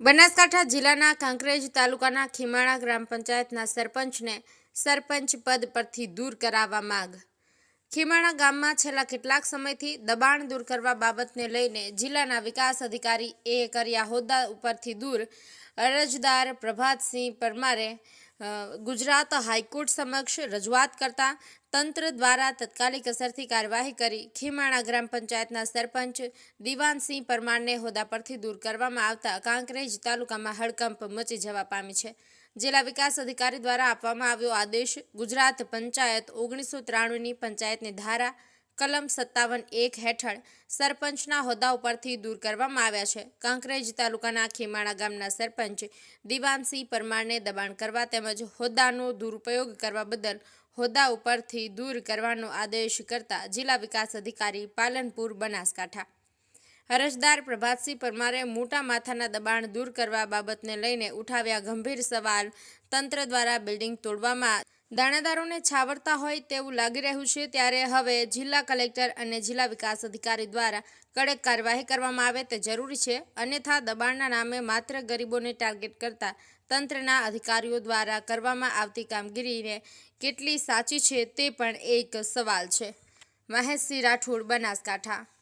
બનાસકાંઠા જિલ્લાના કાંકરેજ તાલુકાના ખીમાણા ગ્રામ પંચાયતના સરપંચને સરપંચ પદ પરથી દૂર કરાવવા માંગ. ખીમાણા ગામમાં છેલ્લા કેટલાક સમયથી દબાણ દૂર કરવા બાબતને લઈને જિલ્લાના વિકાસ અધિકારી એ કર્યા હોદ્દા ઉપરથી દૂર અરજદાર પ્રભાતસિંહ પરમારે ગુજરાત હાઈકોર્ટ સમક્ષ રજૂઆત કરતા તંત્ર દ્વારા તત્કાલિક અસરથી કાર્યવાહી કરી. ખીમાણા ગ્રામ પંચાયતના સરપંચ દિવાનસિંહ પરમારને હોદ્દા પરથી દૂર કરવામાં આવતા કાંકરેજ તાલુકામાં હડકંપ મચી જવા પામી છે. જિલ્લા વિકાસ અધિકારી દ્વારા આપવામાં આવ્યો આદેશ ગુજરાત પંચાયત ઓગણીસો ત્રાણુંની પંચાયતની ધારા કલમ સત્તાવન એક હેઠળ સરપંચના હોદ્દા ઉપરથી દૂર કરવામાં આવ્યા છે. કાંકરેજ તાલુકાના ખીમાણા ગામના સરપંચ દિવાનસિંહ પરમારને દબાણ કરવા તેમજ હોદ્દાનો દુરુપયોગ કરવા બદલ હોદ્દા ઉપરથી દૂર કરવાનો આદેશ કરતા જિલ્લા વિકાસ અધિકારી પાલનપુર બનાસકાંઠા. અરજદાર પ્રભાતસિંહ પરમારે મોટા માથાના દબાણ દૂર કરવા બાબતને લઈને ઉઠાવ્યા ગંભીર સવાલ તંત્ર દ્વારા બિલ્ડિંગ તોડવામાં દાણાદારોને છાવરતા હોય તેવું લાગી રહ્યું છે, ત્યારે હવે જિલ્લા કલેક્ટર અને જિલ્લા વિકાસ અધિકારી દ્વારા કડક કાર્યવાહી કરવામાં આવે તે જરૂરી છે. અન્યથા દબાણના નામે માત્ર ગરીબોને ટાર્ગેટ કરતા તંત્રના અધિકારીઓ દ્વારા કરવામાં આવતી કામગીરીને કેટલી સાચી છે તે પણ એક સવાલ છે. મહેશસિંહ રાઠોડ, બનાસકાંઠા.